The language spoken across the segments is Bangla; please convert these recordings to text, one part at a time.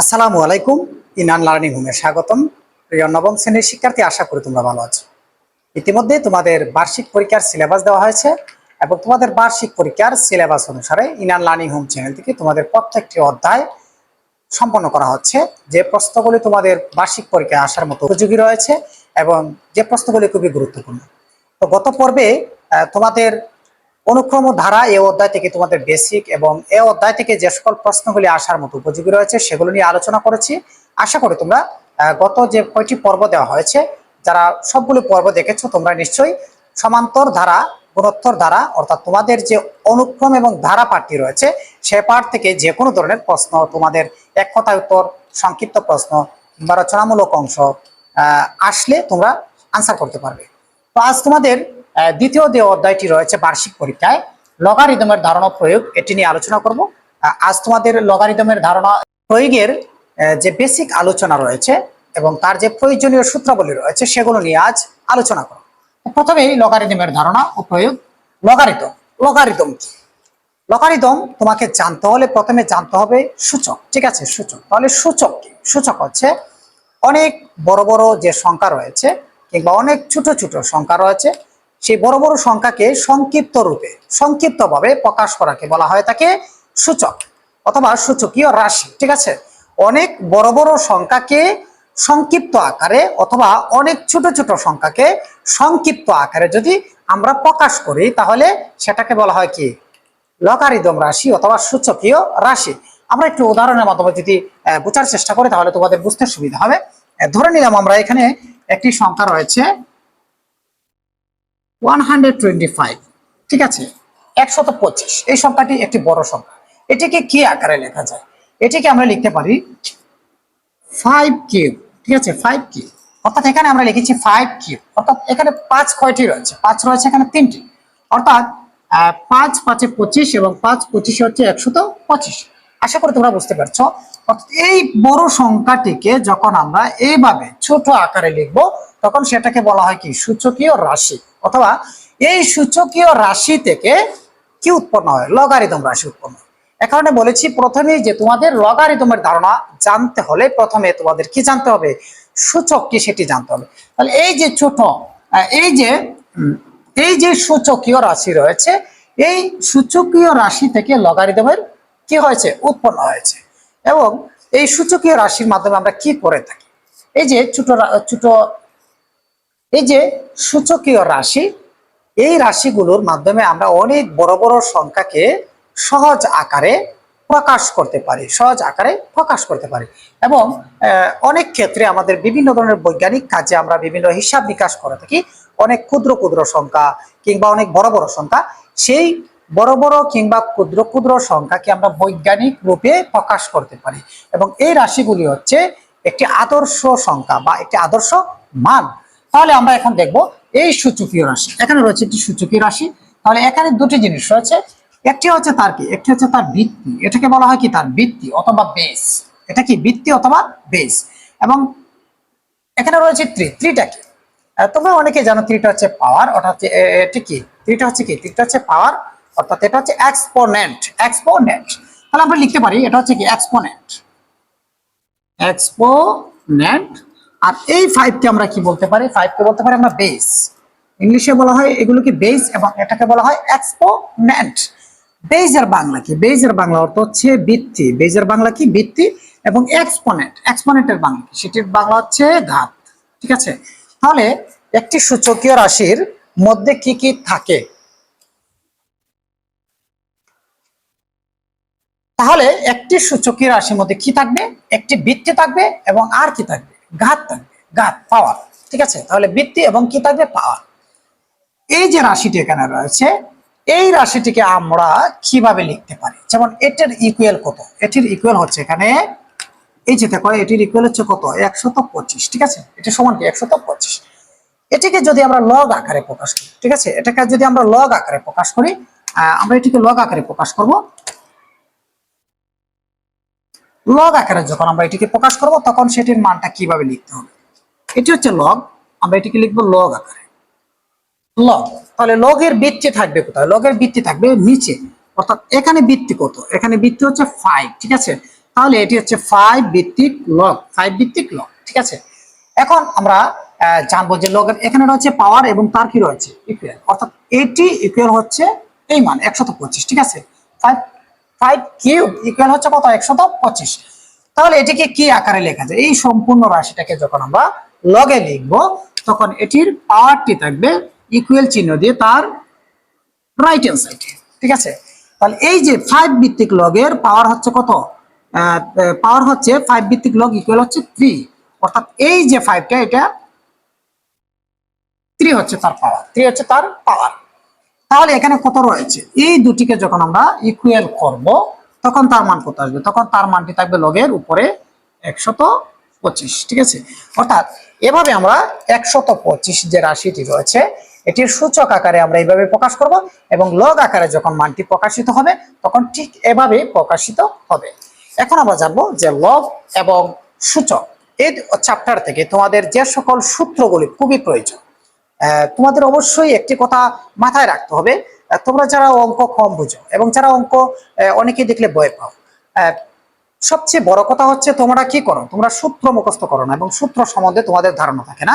আসসালামু আলাইকুম, ইনান লার্নিং হোমে স্বাগতম। প্রিয় নবম শ্রেণির শিক্ষার্থী, আশা করি তোমরা ভালো আছো। ইতিমধ্যে তোমাদের বার্ষিক পরীক্ষার সিলেবাস দেওয়া হয়েছে এবং তোমাদের বার্ষিক পরীক্ষার সিলেবাস অনুসারে ইনান লার্নিং হোম চ্যানেল থেকে তোমাদের প্রত্যেকটি অধ্যায় সম্পন্ন করা হচ্ছে। যে প্রশ্নগুলি তোমাদের বার্ষিক পরীক্ষায় আসার মতো উপযোগী রয়েছে এবং যে প্রশ্নগুলি খুবই গুরুত্বপূর্ণ। তো গত পর্বে তোমাদের অনুক্রম ধারা এই অধ্যায় থেকে তোমাদের বেসিক এবং এই অধ্যায় থেকে যে সকল প্রশ্নগুলি আসার মতো উপযোগী রয়েছে, সেগুলো নিয়ে আলোচনা করেছি। আশা করি তোমরা গত যে কয়টি পর্ব দেওয়া হয়েছে, যারা সবগুলো পর্ব দেখেছ, তোমরা নিশ্চয়ই সমান্তর ধারা, গুণোত্তর ধারা, অর্থাৎ তোমাদের যে অনুক্রম এবং ধারা পাঠটি রয়েছে, সে পাঠ থেকে যে কোনো ধরনের প্রশ্ন, তোমাদের এক কথায় উত্তর, সংক্ষিপ্ত প্রশ্ন কিংবা রচনামূলক অংশ আসলে তোমরা আনসার করতে পারবে। তো আজ তোমাদের দ্বিতীয় যে অধ্যায়টি রয়েছে বার্ষিক পরীক্ষায় লগারিদমের ধারণা প্রয়োগ, এটি নিয়ে আলোচনা করব। আজ তোমাদের লগারিদমের ধারণা প্রয়োগের যে বেসিক আলোচনা রয়েছে এবং তার যে প্রয়োজনীয় সূত্রাবলী রয়েছে, সেগুলো নিয়ে আজ আলোচনা করব। প্রথমেই লগারিদমের ধারণা ও প্রয়োগ। লগারিদম লগারিদম কি? লগারিদম তোমাকে জানতে হলে প্রথমে জানতে হবে সূচক, ঠিক আছে? সূচক। তাহলে সূচক কি? সূচক হচ্ছে অনেক বড় বড় যে সংখ্যা রয়েছে কিংবা অনেক ছোট ছোট সংখ্যা রয়েছে সেই বড় বড় সংখ্যাকে সংক্ষিপ্ত রূপে, সংক্ষিপ্তভাবে প্রকাশ করাকে বলা হয় তাকে সূচক অথবা সূচকীয় রাশি, ঠিক আছে? অনেক বড় বড় সংখ্যাকে সংক্ষিপ্ত আকারে অথবা অনেক ছোট ছোট সংখ্যাকে সংক্ষিপ্ত আকারে যদি আমরা প্রকাশ করি, তাহলে সেটাকে বলা হয় কি? লকারিদম রাশি অথবা সূচকীয় রাশি। আমরা একটু উদাহরণের মাধ্যমে যদি বোঝার চেষ্টা করি, তাহলে তোমাদের বুঝতে সুবিধা হবে। ধরে নিলাম আমরা এখানে একটি সংখ্যা রয়েছে ওয়ান হান্ড্রেড টোয়েন্টি ফাইভ ঠিক আছে? একশত পঁচিশ। এই সংখ্যাটি একটি বড় সংখ্যা। এটিকে কি আকারে লেখা যায়? এটিকে আমরা লিখতে পারি ফাইভ কিউব ঠিক আছে? ফাইভ কিউব অর্থাৎ এখানে আমরা লিখেছি ফাইভ কিউব অর্থাৎ এখানে পাঁচ কয়টি রয়েছে। পাঁচ রয়েছে এখানে তিনটি। অর্থাৎ পাঁচ পাঁচে পঁচিশ এবং পাঁচ পঁচিশে হচ্ছে একশত পঁচিশ। আশা করি তোমরা বুঝতে পারছ। অর্থাৎ এই বড় সংখ্যাটিকে যখন আমরা এইভাবে ছোট আকারে লিখব তখন সেটাকে বলা হয় কি? সূচকীয় রাশি। অথবা এই সূচকীয় রাশি থেকে কি উৎপন্ন হয়? লগারিদম রাশি উৎপন্ন হয়। এ বলেছি প্রথমেই যে তোমাদের লগারিদমের ধারণা জানতে হলে প্রথমে তোমাদের কি জানতে হবে? সূচক কি সেটি জানতে হবে। তাহলে এই যে ছোট, এই যে এই যে সূচকীয় রাশি রয়েছে, এই সূচকীয় রাশি থেকে লগারিদমের কি হয়েছে? উৎপন্ন হয়েছে। এবং এই সূচকীয় রাশির মাধ্যমে আমরা কি করে থাকি? এই যে ছোট ছোট এই যে সূচকীয় রাশি, এই রাশিগুলোর মাধ্যমে আমরা অনেক বড় বড় সংখ্যাকে সহজ আকারে প্রকাশ করতে পারি, সহজ আকারে প্রকাশ করতে পারি এবং অনেক ক্ষেত্রে আমাদের বিভিন্ন ধরনের বৈজ্ঞানিক কাজে আমরা বিভিন্ন হিসাব নিকাশ করে থাকি। অনেক ক্ষুদ্র ক্ষুদ্র সংখ্যা কিংবা অনেক বড় বড় সংখ্যা, সেই বড় বড় কিংবা ক্ষুদ্র ক্ষুদ্র সংখ্যাকে আমরা বৈজ্ঞানিক রূপে প্রকাশ করতে পারি এবং এই রাশিগুলি হচ্ছে একটি আদর্শ সংখ্যা বা একটি আদর্শ মান। তাহলে আমরা এখন দেখব এই সূচকীয় রাশি। এখানে রয়েছে একটি সূচকীয় রাশি। তাহলে এখানে দুটি জিনিস রয়েছে। একটি হচ্ছে তার কি? একটি হচ্ছে তার ভিত্তি এটাকে বলা হয় কি? তার ভিত্তি অথবা বেস এটা কি? ভিত্তি অথবা বেস এবং এখানে রয়েছে ত্রি। ত্রিটা কি? তোমরা অনেকে জানো ত্রিটা হচ্ছে পাওয়ার অর্থাৎ এটি কি? ত্রিটা হচ্ছে কি? ত্রিটা হচ্ছে পাওয়ার অর্থাৎ এটা হচ্ছে এক্সপোনেন্ট এক্সপোনেন্ট তাহলে আমরা লিখতে পারি, এটা হচ্ছে কি? এক্সপোনেন্ট এক্সপোনেন্ট আর এই ফাইভকে আমরা কি বলতে পারি? ফাইভকে বলতে পারি আমরা বেস ইংলিশে বলা হয় এগুলোকে বেস এবং এটাকে বলা হয় এক্সপোনেন্ট বেজের বাংলা কি? বেজের বাংলা অর্থ হচ্ছে বৃত্তি। বেজের বাংলা কি? বৃত্তি এবং এক্সপোনেন্ট এক্সপোনেন্টের বাংলা কি? সেটির বাংলা হচ্ছে ঘাত। ঠিক আছে? তাহলে একটি সূচকীয় রাশির মধ্যে কি কি থাকে? তাহলে একটি সূচকীয় রাশির মধ্যে কি থাকবে? একটি বৃত্তি থাকবে এবং আর কি থাকবে? ঘাত ঘাত, পাওয়ার, ঠিক আছে? তাহলে বৃত্তি এবং কি পাওয়ার। এই যে রাশিটি এখানে রয়েছে, এই রাশিটিকে আমরা কীভাবে লিখতে পারি? যেমন এটার ইকুয়াল কত? এটির ইকুয়াল হচ্ছে এখানে, এই যে দেখো, এটির ইকুয়াল হচ্ছে কত? একশত পঁচিশ, ঠিক আছে? এটা সমান কি? একশত পঁচিশ। এটিকে যদি আমরা লগ আকারে প্রকাশ করি, ঠিক আছে? এটাকে যদি আমরা লগ আকারে প্রকাশ করি আমরা এটিকে লগ আকারে প্রকাশ করব। লগ আকারে যখন আমরা এটিকে প্রকাশ করব, তখন সেটির মানটা কীভাবে লিখতে হবে? এটি হচ্ছে লগ আমরা এটিকে লিখব লগ আকারে। লগ তাহলে লগের বৃত্তি থাকবে কোথায়? লগের বৃত্তি থাকবে নিচে। অর্থাৎ এখানে বৃত্তি কত? এখানে বৃত্তি হচ্ছে ফাইভ ঠিক আছে? তাহলে এটি হচ্ছে ফাইভ ভিত্তিক লগ ফাইভ ভিত্তিক লগ ঠিক আছে? এখন আমরা জানব যে লগের এখানে রয়েছে পাওয়ার এবং তার কি রয়েছে? ইকুয়াল অর্থাৎ এটি ইকুয়াল হচ্ছে এই মান, একশত পঁচিশ, ঠিক আছে? ফাইভ ফাইভ কিউব ইকুয়াল হচ্ছে কত? একশত পঁচিশ। তাহলে এটিকে কি আকারে লেখা যায়? এই সম্পূর্ণ রাশিটাকে যখন আমরা লগে লিখব, তখন এটির পাওয়ারটি থাকবে ইকুয়াল চিহ্ন দিয়ে তার রাইট হ্যান্ড সাইডে ঠিক আছে? তাহলে এই যে ফাইভ ভিত্তিক লগের পাওয়ার হচ্ছে কত? পাওয়ার হচ্ছে ফাইভ ভিত্তিক লগ ইকুয়াল হচ্ছে থ্রি অর্থাৎ এই যে ফাইভটা এটা থ্রি হচ্ছে তার পাওয়ার থ্রি হচ্ছে তার পাওয়ার তাহলে এখানে কত রয়েছে? এই দুটিকে যখন আমরা ইকুয়াল করব, তখন তার মান কত আসবে? তখন তার মানটি থাকবে লগের উপরে একশত পঁচিশ, ঠিক আছে? অর্থাৎ এভাবে আমরা একশত পঁচিশ যে রাশিটি রয়েছে, এটির সূচক আকারে আমরা এইভাবে প্রকাশ করব এবং লগ আকারে যখন মানটি প্রকাশিত হবে, তখন ঠিক এভাবে প্রকাশিত হবে। এখন আমরা জানব যে লগ এবং সূচক, এই চ্যাপ্টার থেকে তোমাদের যে সকল সূত্রগুলি খুবই প্রয়োজন। তোমাদের অবশ্যই একটি কথা মাথায় রাখতে হবে। তোমরা যারা অঙ্ক কম বুঝো এবং যারা অঙ্ক আহ, অনেকেই দেখলে ভয় পাও সবচেয়ে বড় কথা হচ্ছে তোমরা কি করো? তোমরা সূত্র মুখস্থ করো না এবং সূত্র সম্বন্ধে তোমাদের ধারণা থাকে না।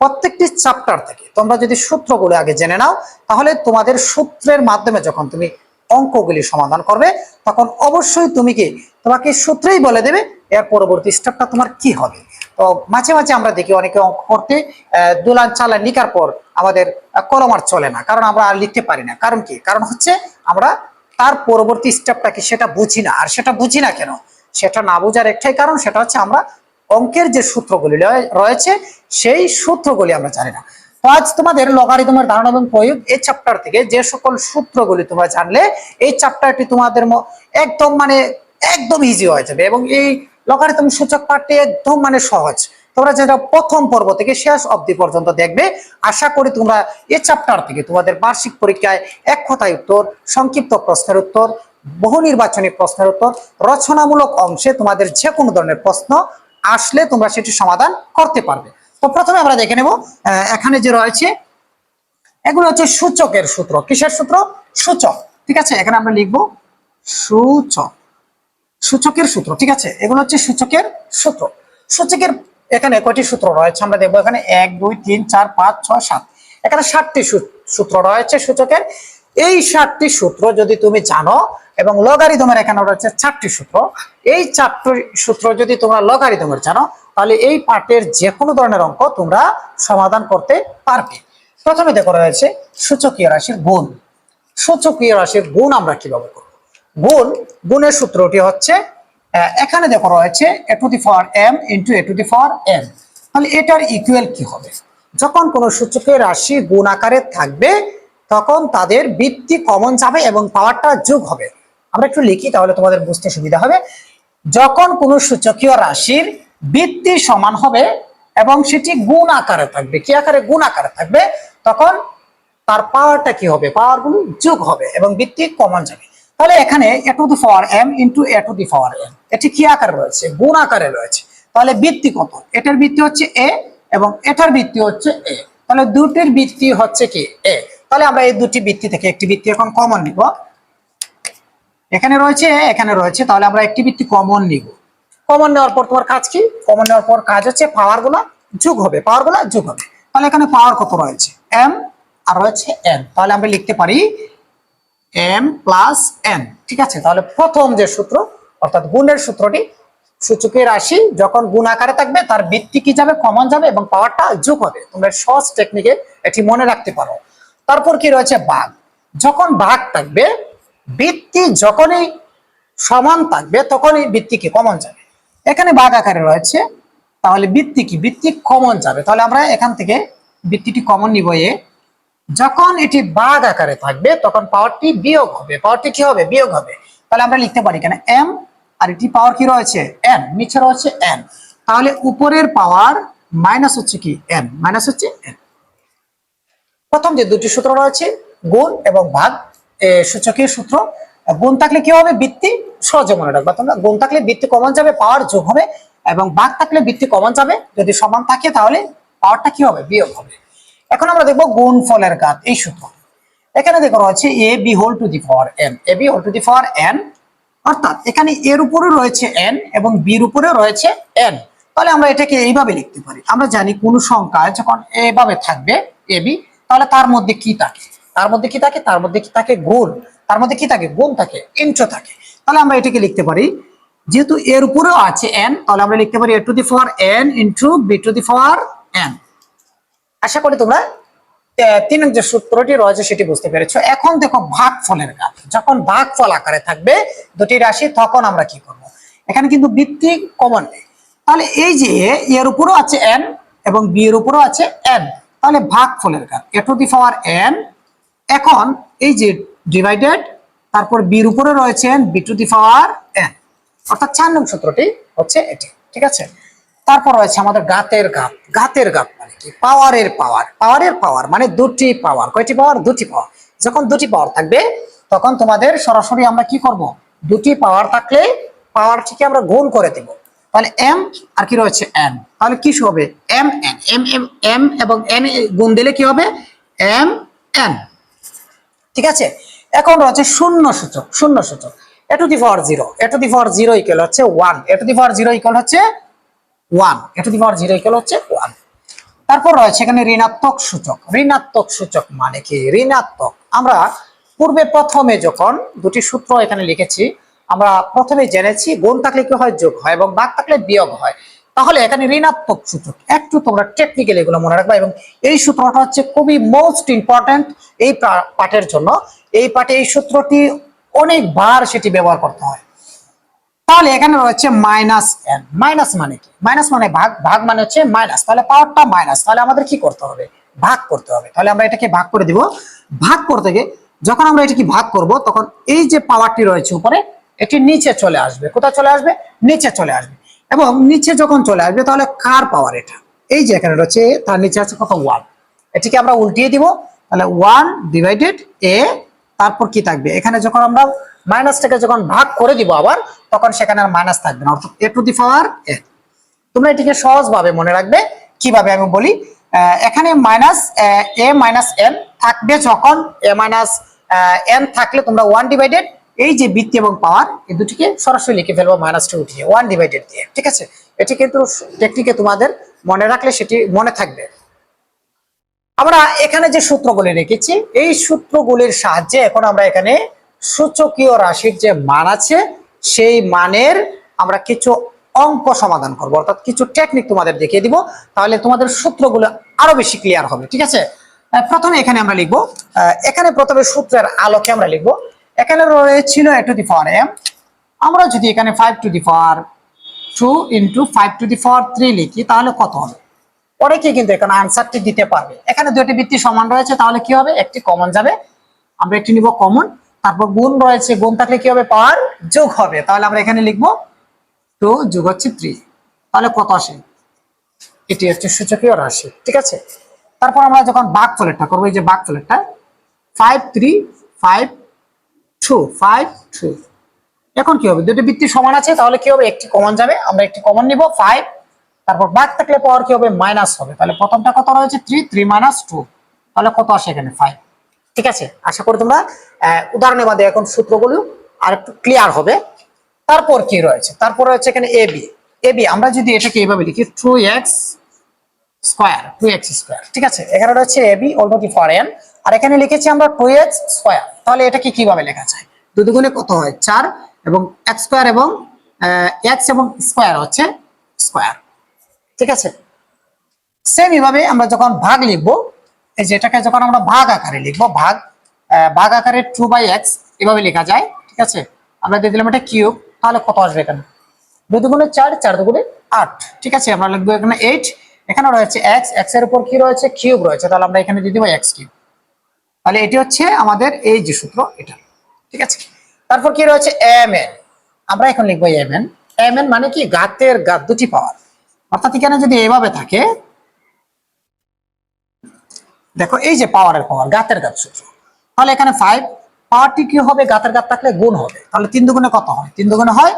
প্রত্যেকটি চ্যাপ্টার থেকে তোমরা যদি সূত্রগুলো আগে জেনে নাও তাহলে তোমাদের সূত্রের মাধ্যমে যখন তুমি অঙ্কগুলি সমাধান করবে তখন অবশ্যই তুমি কি তোমাকে সূত্রেই বলে দেবে এর পরবর্তী স্টেপটা তোমার কি হবে? তো মাঝে মাঝে আমরা দেখি অনেকে অঙ্ক করতে দুলান চালান লিখার পর আমাদের কলম আর চলে না। কারণ আমরা আর লিখতে পারি না। কারণ কি? কারণ হচ্ছে আমরা তার পরবর্তী স্টেপটা কি সেটা বুঝি না। আর সেটা বুঝি না কেন? সেটা না বোঝার একটাই কারণ সেটা হচ্ছে আমরা অঙ্কের যে সূত্রগুলি রয়ে- রয়েছে, সেই সূত্রগুলি আমরা জানি না। তো আজ তোমাদের লগারিদমের ধারণা এবং প্রয়োগ এই চ্যাপ্টার থেকে যে সকল সূত্রগুলি তোমরা জানলে, এই চ্যাপ্টারটি তোমাদের একদম মানে একদম ইজি হয়ে যাবে এবং এই লগারিদম সূচক পাঠটি একদম মানে সহজ। তোমরা যেটা প্রথম পর্ব থেকে শেষ অবধি পর্যন্ত দেখবে, আশা করি তোমরা এই চ্যাপ্টার থেকে তোমাদের বার্ষিক পরীক্ষায় এক কথায় উত্তর, সংক্ষিপ্ত প্রশ্নের উত্তর, বহু নির্বাচনী প্রশ্নের উত্তর, রচনামূলক অংশে তোমাদের যে কোনো ধরনের প্রশ্ন আসলে তোমরা সেটি সমাধান করতে পারবে। তো প্রথমে আমরা দেখে নেব এখানে যে রয়েছে, এগুলো হচ্ছে সূচকের সূত্র। কিসের সূত্র? সূচক। ঠিক আছে? এখানে আমরা লিখব সূচক। সূচকের সূত্র, ঠিক আছে? এগুলো হচ্ছে সূচকের সূত্র। সূচকের এখানে কয়টি সূত্র রয়েছে? আমরা দেখব এখানে এক, দুই, তিন, চার, পাঁচ, ছয়, সাত। এখানে ষাটটি সূত্র রয়েছে সূচকের। এই ষাটটি সূত্র যদি তুমি জানো এবং লগারিদমের এখানে রয়েছে চারটি সূত্র, এই চারটি সূত্র যদি তোমরা লগারিদমের জানো, তাহলে এই পাঠের যে কোনো ধরনের অঙ্ক তোমরা সমাধান করতে পারবে। প্রথমে দেখো রয়েছে সূচকীয় রাশির গুণ। সূচকীয় রাশির গুণ আমরা কীভাবে করব? গুণ গুণের সূত্রটি হচ্ছে এখানে দেখো রয়েছে a to the power m into a to the power n তাহলে এটার ইকুয়াল কি হবে? যখন কোনো সূচকের রাশি গুণ আকারে থাকবে, তখন তাদের বৃত্তি কমন যাবে এবং পাওয়ারটা যোগ হবে। আমরা একটু লিখি তাহলে তোমাদের বুঝতে সুবিধা হবে। যখন কোনো সূচকীয় রাশির বৃত্তি সমান হবে এবং সেটি গুণ আকারে থাকবে, কি আকারে? গুণ আকারে থাকবে, তখন তার পাওয়ারটা কি হবে? পাওয়ারগুলো যোগ হবে এবং বৃত্তি কমন যাবে। তাহলে এখানে a to the power m into a to the power m এটি কি আকারে রয়েছে? গুণ আকারে রয়েছে। তাহলে বৃত্তি কত? এটার বৃত্তি হচ্ছে এ এবং এটার বৃত্তি হচ্ছে এ তাহলে দুটির বৃত্তি হচ্ছে কি? এ তাহলে আমরা এই দুটি বৃত্তি থেকে একটি বৃত্তি এখন কমন নিব। এখানে রয়েছে এখানে রয়েছে। তাহলে আমরা একটি বৃত্তি কমন নিব। কমন নেওয়ার পর তোমার কাজ কি? কমন নেওয়ার পর কাজ হচ্ছে পাওয়ারগুলা যোগ হবে। পাওয়ারগুলা যোগ হবে। তাহলে এখানে পাওয়ার কত রয়েছে? এম আর রয়েছে এন তাহলে আমরা লিখতে পারি এম প্লাস এন ঠিক আছে? তাহলে প্রথম যে সূত্র, অর্থাৎ গুণের সূত্রটি, সূচকের রাশি যখন গুণ আকারে থাকবে, তার ভিত্তি কি যাবে? কমন যাবে এবং পাওয়ারটা যোগ হবে। তোমরা সহজ টেকনিকে এটি মনে রাখতে পারো। তারপর কি রয়েছে? ভাগ যখন ভাগ থাকবে ভিত্তি যখনই সমান থাকবে, তখনই ভিত্তি কি? কমন যাবে। এখানে ভাগ আকারে রয়েছে, তাহলে ভিত্তি কি? ভিত্তি কমন যাবে। তাহলে আমরা এখান থেকে ভিত্তিটি কমন নিব এ। যখন এটি বাঘ আকারে থাকবে, তখন পাওয়ারটি বিয়োগ হবে। পাওয়ারটি কি হবে? বিয়োগ হবে। তাহলে আমরা লিখতে পারি কেন এম আর এটি পাওয়ার কি রয়েছে? এন নিচে রয়েছে এন তাহলে উপরের পাওয়ার মাইনাস হচ্ছে কি? এন মাইনাস হচ্ছে এন প্রথম যে দুটি সূত্র রয়েছে, গুণ এবং ভাগ সূচকীয় সূত্র, গুণ থাকলে কি হবে? বৃত্তি সহজে মনে রাখবা তোমরা। গুণ থাকলে বৃত্তি কমন যাবে পাওয়ার যোগ হবে, এবং ভাগ থাকলে বৃত্তি কমন যাবে। যদি সমান থাকে তাহলে পাওয়ারটা কি হবে? বিয়োগ হবে। এখন আমরা দেখব গুণ ফলের ঘাত এই সূত্র। এখানে দেখো রয়েছে a b whole to the power n a b whole to the power n অর্থাৎ এখানে এর উপরে রয়েছে এন এবং বির উপরে রয়েছে এন তাহলে আমরা এটাকে এইভাবে লিখতে পারি। আমরা জানি কোন সংখ্যা যখন এভাবে থাকবে এ বি তাহলে তার মধ্যে কি থাকে? তার মধ্যে কি থাকে? তার মধ্যে কি থাকে গুণ? তার মধ্যে কি থাকে? গুণ থাকে ইন্ট্রো থাকে। তাহলে আমরা এটাকে লিখতে পারি, যেহেতু এর উপরেও আছে এন তাহলে আমরা লিখতে পারি a to the power n into b to the power n আশা করি তোমরা তিন যে সূত্রটি রয়েছে সেটি বুঝতে পেরেছ। এখন দেখো ভাগ ফলের গাত যখন ভাগ ফল আকারে থাকবে, দুটি রাশি, তখন আমরা কি করব? এখানে কিন্তু ভিত্তি কমন নেই। তাহলে এই যে এর উপরও আছে এন এবং বি এর উপরও আছে এন তাহলে ভাগ ফলের গাত এ টু দি পাওয়ার এন এখন এই যে ডিভাইডেড তারপর বির উপরে রয়েছে b to the power n অর্থাৎ চার নং সূত্রটি হচ্ছে এটি। ঠিক আছে? তারপর রয়েছে আমাদের গাতের গাত গাতের গাত মানে কি? পাওয়ারের পাওয়ার। পাওয়ারের পাওয়ার মানে দুটি পাওয়ার। কয়টি পাওয়ার? দুটি পাওয়ার। যখন দুটি পাওয়ার থাকবে, তখন তোমাদের সরাসরি আমরা কি করব? দুটি পাওয়ার থাকলে পাওয়ারটিকে আমরা গুণ করে দেব। তাহলে এম আর কি রয়েছে? এন তাহলে কি হবে? M n m m m এবং এন গুণ দিলে কি হবে? এম এন ঠিক আছে? এখন রয়েছে শূন্য সূচক। শূন্য সূচক। A to the power zero a to the power zero equal হচ্ছে one a to the power zero equal হচ্ছে one a to the power zero equal হচ্ছে ওয়ান তারপর রয়েছে এখানে ঋণাত্মক সূচক। ঋণাত্মক সূচক মানে কি? ঋণাত্মক। আমরা পূর্বে প্রথমে যখন দুটি সূত্র এখানে লিখেছি, আমরা প্রথমে জেনেছি গুণ থাকলে কি হয়? যোগ হয় এবং বাদ থাকলে বিয়োগ হয়। তাহলে এখানে ঋণাত্মক সূচক। একটু তোমরা টেকনিক্যাল এগুলো মনে রাখবা এবং এই সূত্রটা হচ্ছে খুবই মোস্ট ইম্পর্ট্যান্ট এই পাঠের জন্য। এই পাঠে এই সূত্রটি অনেকবার সেটি ব্যবহার করতে হয়। তাহলে এখানে রয়েছে মাইনাস এন মাইনাস মানে কি? মাইনাস মানে ভাগ ভাগ মানে হচ্ছে মাইনাস। তাহলে পাওয়ারটা মাইনাস। তাহলে আমাদের কি করতে হবে? ভাগ করতে হবে। তাহলে আমরা এটাকে ভাগ করে দিব। ভাগ করতে গিয়ে যখন আমরা এটাকে ভাগ করব, তখন এই যে পাওয়ারটি রয়েছে উপরে, এটি নিচে চলে আসবে। কোথায় চলে আসবে? নিচে চলে আসবে। এবং নিচে যখন চলে আসবে, তাহলে কার পাওয়ার এটা? এই যে এখানে রয়েছে, তার নিচে আছে কত? ওয়ান এটিকে আমরা উল্টিয়ে দিব। তাহলে ওয়ান ডিভাইডেড এ তারপর কি থাকবে? এখানে যখন আমরা মাইনাসটাকে যখন ভাগ করে দিব আবার তখন সেখানে আর মাইনাস থাকবে না। অর্থাৎ এ টু দি পাওয়ার এ তোমরা এটিকে সহজভাবে মনে রাখবে, কীভাবে আমি বলি এখানে মাইনাস এ মাইনাস এন থাকবে যখন এ মাইনাস এন থাকলে তোমরা ওয়ান ডিভাইডেড এই যে বৃত্তি এবং পাওয়ার এই দুটিকে সরাসরি লিখে ফেলব মাইনাস টু উঠিয়ে ওয়ান ডিভাইডেড দিয়ে, ঠিক আছে? এটি কিন্তু টেকনিকে তোমাদের মনে রাখলে সেটি মনে থাকবে। আমরা এখানে যে সূত্রগুলি রেখেছি, এই সূত্রগুলির সাহায্যে এখন আমরা এখানে সূচকীয় রাশির যে মান আছে সেই মানের আমরা কিছু অঙ্ক সমাধান করব। অর্থাৎ কিছু টেকনিক তোমাদের দেখিয়ে দিব, তাহলে তোমাদের সূত্রগুলো আরও বেশি ক্লিয়ার হবে, ঠিক আছে? প্রথমে এখানে আমরা লিখব এখানে প্রথমে সূত্রের আলোকে আমরা লিখব, এখানে রয়েছিল a to the power M আমরা যদি এখানে five to the power two into five to the power three লিখি, তাহলে কত হবে? অনেকে কিন্তু এখানে আনসারটি দিতে পারবে। এখানে দুটি বৃত্তি সমান রয়েছে, তাহলে কি হবে? একটি কমন যাবে। আমরা একটি নিব কমন তারপর গুণ রয়েছে, গুণ থাকলে কি হবে? পাওয়ার যোগ হবে। তাহলে আমরা এখানে লিখব টু যোগ হচ্ছে থ্রি তাহলে কত আসে? এটি হচ্ছে সূচকীয় রাশি, ঠিক আছে? তারপর আমরা যখন বাঘ ফলেরটা করব, এই যে বাঘ ফলেরটা five three five two five two এখন কি হবে? দুটি বৃত্তি সমান আছে, তাহলে কি হবে? একটি কমন যাবে, আমরা একটি কমন নিব ফাইভ তারপর বাঘ থাকলে পাওয়ার কি হবে? মাইনাস হবে। তাহলে প্রথমটা কত রয়েছে? থ্রি থ্রি মাইনাস টু তাহলে কত আসে এখানে? ফাইভ ঠিক আছে? আশা করি তোমরা উদাহরণের মাধ্যমে এখন সূত্রগুলো আর একটু ক্লিয়ার হবে। তারপর কি রয়েছে? তারপর রয়েছে এখানে এ বি এ বি আমরা যদি এটাকে এইভাবে লিখি two x square two x square ঠিক আছে? এখানে রয়েছে a b already for n আর এখানে লিখেছি আমরা টু এক্স স্কোয়ার তাহলে এটাকে কীভাবে লেখা যায়? দুই দুগুণে কত হয়? চার এবং এক্স স্কোয়ার এবং এক্স এবং স্কোয়ার হচ্ছে স্কোয়ার ঠিক আছে? সেম এভাবে আমরা যখন ভাগ লিখব এই যে এটাকে যখন আমরা ভাগ আকারে লিখব, ভাগ ভাগ আকারে টু বাই এক্স এভাবে লেখা যায়, ঠিক আছে? আমরা দিয়ে দিলাম এটা কিউব, তাহলে কত আসবে এখানে? দুই দুগুণে চার চার দুগুণে আট, ঠিক আছে? আমরা লিখব এখানে এইট এখানে রয়েছে এক্স এক্সের উপর কি রয়েছে? কিউব রয়েছে, তাহলে আমরা এখানে দিয়ে দিব এক্স কিউব। তাহলে এটি হচ্ছে আমাদের এই যে সূত্র, এটা, ঠিক আছে? তারপর কি রয়েছে? এম এন আমরা এখন লিখব এম এন এম এন মানে কি? গাতের গাত দুটি পাওয়ার। অর্থাৎ এখানে যদি এভাবে থাকে দেখো, এই যে পাওয়ারের পাওয়ার গাতের গাত সূত্র। তাহলে এখানে ফাইভ পাওয়ারটি কি হবে? গাতের গাত থাকলে গুণ হবে। তাহলে তিন দুগুণে কত হয়? তিন দুগুণে হয়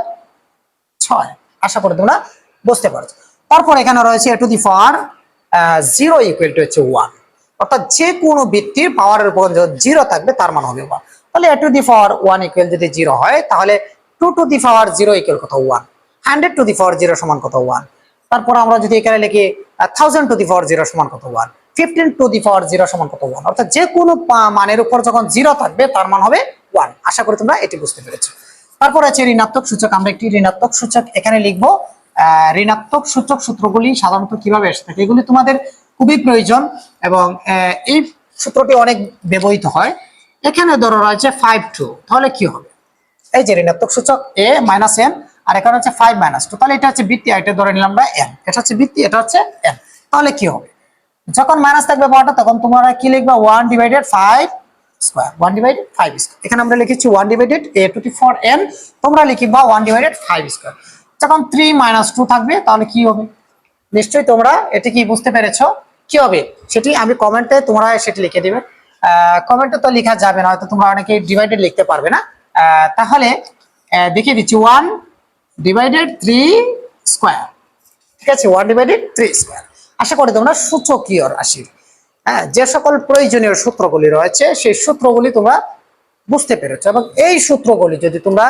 ছয়। আশা করি তোমরা বুঝতে পারছ। তারপর এখানে রয়েছে a to the power zero equal to হচ্ছে ওয়ান অর্থাৎ যে কোনো বৃত্তির পাওয়ারের উপর জিরো থাকবে, তার মান হবে ওয়ান তাহলে a to the power one equal যদি জিরো হয়, তাহলে two to the power zero equal কত? One hundred to the power zero সমান কত? ওয়ান তারপর আমরা যদি এখানে লিখি thousand to the power zero সমান কত? One fifteen to the power zero সমান কত? ওয়ান অর্থাৎ যে কোনো মানের উপর যখন জিরো থাকবে, তার মান হবে ওয়ান আশা করি তোমরা এটি বুঝতে পেরেছ। তারপর আছে ঋণাত্মক সূচক। আমরা একটি ঋণাত্মক সূচক এখানে লিখব। ঋণাত্মক সূচক সূত্রগুলি সাধারণত কীভাবে এসে থাকে, এগুলি তোমাদের খুবই প্রয়োজন এবং এই সূত্রটি অনেক ব্যবহৃত হয়। এখানে ধরো রয়েছে ফাইভ টু তাহলে কি হবে? এই যে ঋণাত্মক সূচক এ মাইনাস এন আর এখানে হচ্ছে ফাইভ মাইনাস টু তাহলে এটা হচ্ছে বৃত্তি এটা ধরে নিলাম আমরা এন এটা হচ্ছে বৃত্তি, এটা হচ্ছে এন তাহলে কি হবে? যখন মাইনাস থাকবে পাওয়ারটা তখন তোমরা কি লিখবে? One divided five square one divided five square এখানে আমরা লিখেছি one divided a to four n তোমরা লিখিবা ওয়ান ডিভাইডেড ফাইভ স্কোয়ার যখন থ্রি মাইনাস টু থাকবে, তাহলে কি হবে? নিশ্চয়ই তোমরা এটি কি বুঝতে পেরেছ? কি হবে? সেটি আমি কমেন্টে তোমরা সেটি লিখে দিবে। কমেন্টে তো লেখা যাবে না, হয়তো তোমরা অনেকে ডিভাইডেড লিখতে পারবে না। তাহলে দেখিয়ে দিচ্ছি। ওয়ান ডিভাইডেড থ্রি স্কোয়ার ঠিক আছে? ওয়ান ডিভাইডেড থ্রি স্কোয়ার আশা করি তোমরা সূচকীয় রাশি। হ্যাঁ যে সকল প্রয়োজনীয় সূত্রগুলি রয়েছে, সেই সূত্রগুলি তোমরা বুঝতে পেরেছ এবং এই সূত্রগুলি যদি তোমরা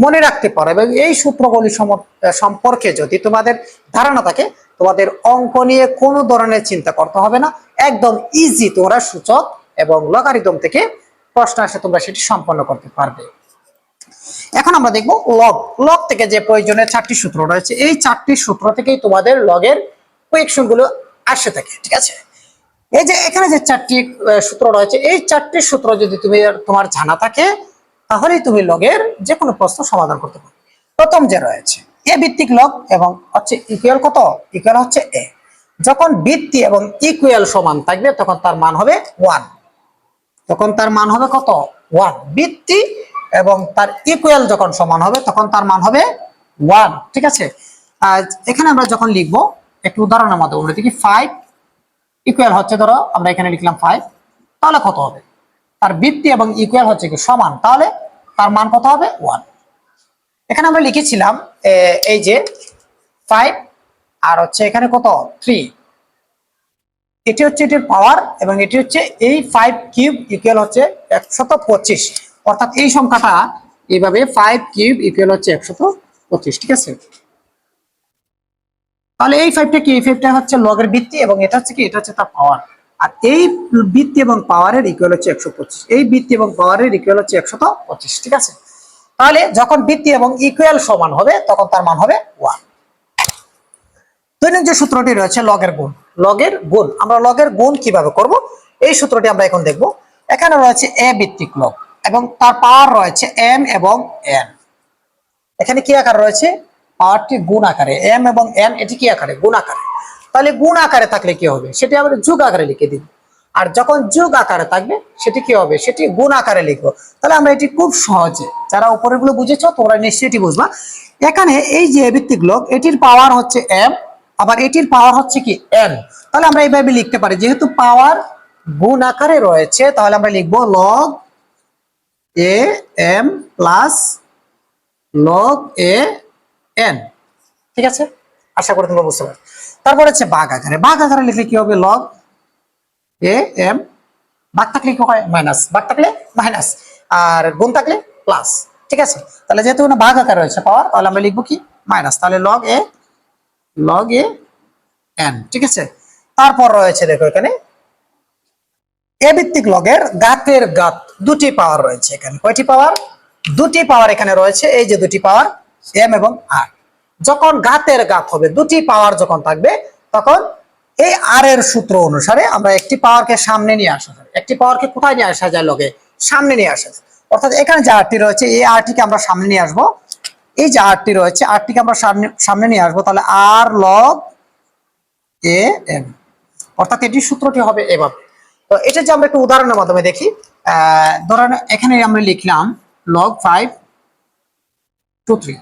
মনে রাখতে পারো এবং এই সূত্রগুলি সম- সম্পর্কে যদি তোমাদের ধারণা থাকে, তোমাদের অঙ্ক নিয়ে কোনো ধরনের চিন্তা করতে হবে না। একদম ইজি তোমরা সূচক এবং লগারিদম থেকে প্রশ্ন আসে, তোমরা সেটি সম্পন্ন করতে পারবে। এখন আমরা দেখব লগ লগ থেকে যে প্রয়োজনীয় চারটি সূত্র রয়েছে, এই চারটি সূত্র থেকেই তোমাদের লগের কোয়েকশনগুলো আসে থাকে, ঠিক আছে? এই যে এখানে যে চারটি সূত্র রয়েছে, এই চারটি সূত্র যদি তুমি তোমার জানা থাকে, তাহলেই তুমি লগের যে কোনো প্রশ্ন সমাধান করতে পারবে। প্রথম যে রয়েছে এ ভিত্তিক লগ এবং হচ্ছে ইকুয়াল কত? ইকুয়াল হচ্ছে এ যখন ভিত্তি এবং ইকুয়াল সমান থাকবে, তখন তার মান হবে ওয়ান তখন তার মান হবে কত? ওয়ান ভিত্তি এবং তার ইকুয়াল যখন সমান হবে, তখন তার মান হবে ওয়ান ঠিক আছে? আর এখানে আমরা যখন লিখব একটু উদাহরণের মাধ্যমে আমরা দেখি ফাইভ ইকুয়াল হচ্ছে ধরো, আমরা এখানে লিখলাম ফাইভ তাহলে কত হবে? তার বৃত্তি এবং ইকুয়াল হচ্ছে কি সমান, তাহলে তার মান কত হবে? ওয়ান এখানে আমরা লিখেছিলাম এই যে ফাইভ আর হচ্ছে এখানে কত? থ্রি এটি হচ্ছে এটির পাওয়ার এবং এটি হচ্ছে এই ফাইভ কিউব ইকুয়াল হচ্ছে একশত পঁচিশ। অর্থাৎ এই সংখ্যাটা এইভাবে ফাইভ কিউব ইকুয়াল হচ্ছে একশত পঁচিশ, ঠিক আছে? তাহলে এই ফাইভটা কি? এই ফাইভটা হচ্ছে লগের বৃত্তি এবং এটা হচ্ছে কি? এটা হচ্ছে তার পাওয়ার আর এই বৃত্তি এবং পাওয়ারের ইকুয়াল হচ্ছে একশো পঁচিশ। এই বৃত্তি এবং পাওয়ারের ইকুয়াল হচ্ছে একশত পঁচিশ, ঠিক আছে? তাহলে যখন বৃত্তি এবং ইকুয়াল সমান হবে, তখন তার মান হবে ওয়ান দৈনিক যে সূত্রটি রয়েছে লগের গুণ। লগের গুণ। আমরা লগের গুণ কীভাবে করব? এই সূত্রটি আমরা এখন দেখব। এখানে রয়েছে এ ভিত্তিক লগ এবং তার পাওয়ার রয়েছে এম এবং এন এখানে কি আকার রয়েছে? পাওয়ারটি গুণ আকারে এম এবং এন এটি কি আকারে? গুণ আকারে। তাহলে গুণ আকারে থাকলে কি হবে? সেটি আমরা যুগ আকারে লিখে দিব আর যখন যুগ আকারে থাকবে, সেটি কি হবে? সেটি গুণ আকারে লিখব। তাহলে আমরা এটি খুব সহজে, যারা উপরেরগুলো বুঝেছ, তোমরা নিশ্চয়ই এটি বুঝবা। এখানে এই যে ভিত্তিক লোক এটির পাওয়ার হচ্ছে এম আবার এটির পাওয়ার হচ্ছে কি এন তাহলে আমরা এইভাবে লিখতে পারি। যেহেতু পাওয়ার গুণ আকারে রয়েছে, তাহলে আমরা লিখব log a m plus log a n ঠিক আছে? আশা করি তোমরা বুঝতে পারো তারপর হচ্ছে বাঘ আকারে। বাঘ আকারে লিখলে কি হবে? লগ এ এম বাঘ থাকলে কি হয়? মাইনাস বাঘ থাকলে মাইনাস আর গুণ থাকলে প্লাস ঠিক আছে? তাহলে যেহেতু কোনো বাঘ আকারে রয়েছে পাওয়ার তাহলে আমরা লিখব কি? মাইনাস তাহলে log a log a n ঠিক আছে? তারপর রয়েছে দেখো এখানে। এ ভিত্তিক লগের গাতের গাত। দুটি পাওয়ার রয়েছে এখানে। কয়টি পাওয়ার দুটি পাওয়ার এখানে রয়েছে। এই যে দুটি পাওয়ার এম এবং আর যখন গাতের গাত হবে, দুটি পাওয়ার যখন থাকবে, তখন এই আর এর সূত্র অনুসারে আমরা একটি পাওয়ারকে সামনে নিয়ে আসা যায়। একটি পাওয়ারকে কোথায় নিয়ে আসা যায় লগে সামনে নিয়ে আসা যায়। অর্থাৎ এখানে যে আরটি রয়েছে, এই আরটিকে আমরা সামনে নিয়ে আসব। এই যে আরটি রয়েছে আরটিকে আমরা সামনে সামনে নিয়ে আসব, তাহলে আর লগ এ এম অর্থাৎ এটির সূত্রটি হবে এভাবে। তো এটা যে আমরা একটু উদাহরণের মাধ্যমে দেখি ধরেন এখানে আমরা লিখলাম লগ ফাইভ টু থ্রি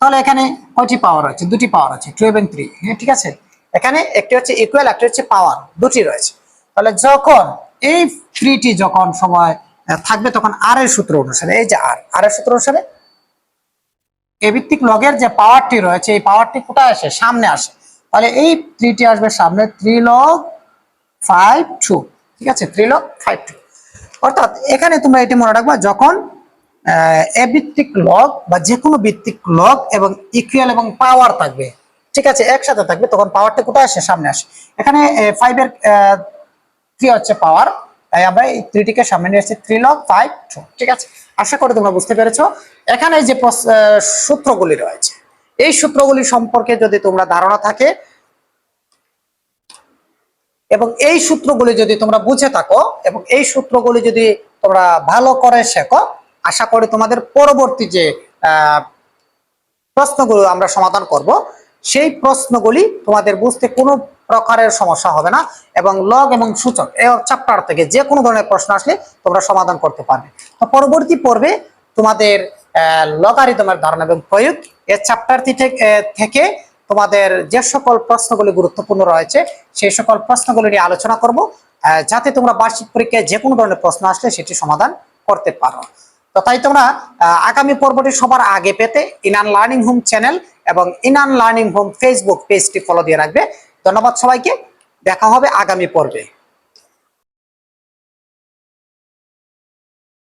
তাহলে এখানে কয়টি পাওয়ার আছে দুটি পাওয়ার আছে টু এবং থ্রি হ্যাঁ ঠিক আছে? এখানে একটি হচ্ছে ইকুয়াল একটি হচ্ছে পাওয়ার দুটি রয়েছে। তাহলে যখন এই থ্রিটি যখন সময় থাকবে, তখন আর এর সূত্র অনুসারে, এই যে আর আর এর সূত্র অনুসারে এ ভিত্তিক লগের যে পাওয়ারটি রয়েছে, এই পাওয়ারটি কোথায় আসে? সামনে আসে। তাহলে এই থ্রিটি আসবে সামনে থ্রি লগ ফাইভ টু ঠিক আছে? থ্রি লগ ফাইভ টু অর্থাৎ এখানে তোমরা এটি মনে রাখবা, যখন ভিত্তিক লগ বা যে কোনো ভিত্তিক লগ এবং ইকুয়াল এবং পাওয়ার থাকবে। ঠিক আছে? একসাথে থাকবে, তখন পাওয়ারটা কোথায় আসে? সামনে আসে। এখানে ফাইভের থ্রি হচ্ছে পাওয়ার তাই আমরা এই থ্রিটিকে সামনে নিয়ে আসছি থ্রি লগ ফাইভ টু ঠিক আছে? আশা করি তোমরা বুঝতে পেরেছ। এখানে যে সূত্রগুলি রয়েছে, এই সূত্রগুলি সম্পর্কে যদি তোমরা ধারণা থাকে এবং এই সূত্রগুলি যদি তোমরা বুঝে থাকো এবং এই সূত্রগুলি যদি তোমরা ভালো করে শেখো আশা করি তোমাদের পরবর্তী যে প্রশ্নগুলো আমরা সমাধান করব, সেই প্রশ্নগুলি তোমাদের বুঝতে কোনো প্রকারের সমস্যা হবে না এবং লগ এবং সূচক এই চ্যাপ্টার থেকে যে কোনো ধরনের প্রশ্ন আসলে তোমরা সমাধান করতে পারবে। তো পরবর্তী পর্বে তোমাদের লগারিদমের ধারণা এবং প্রয়োগ এই চ্যাপ্টারটি থেকে তোমাদের যে সকল প্রশ্নগুলি গুরুত্বপূর্ণ রয়েছে, সেই সকল প্রশ্নগুলি নিয়ে আলোচনা করব যাতে তোমরা বার্ষিক পরীক্ষায় যে কোনো ধরনের প্রশ্ন আসলে সেটি সমাধান করতে পারো। তাই তোমরা আগামী পর্বটি সবার আগে পেতে ইনান লার্নিং হোম চ্যানেল এবং ইনান লার্নিং হোম ফেসবুক পেজটি ফলো দিয়ে রাখবে। ধন্যবাদ সবাইকে। দেখা হবে আগামী পর্বে।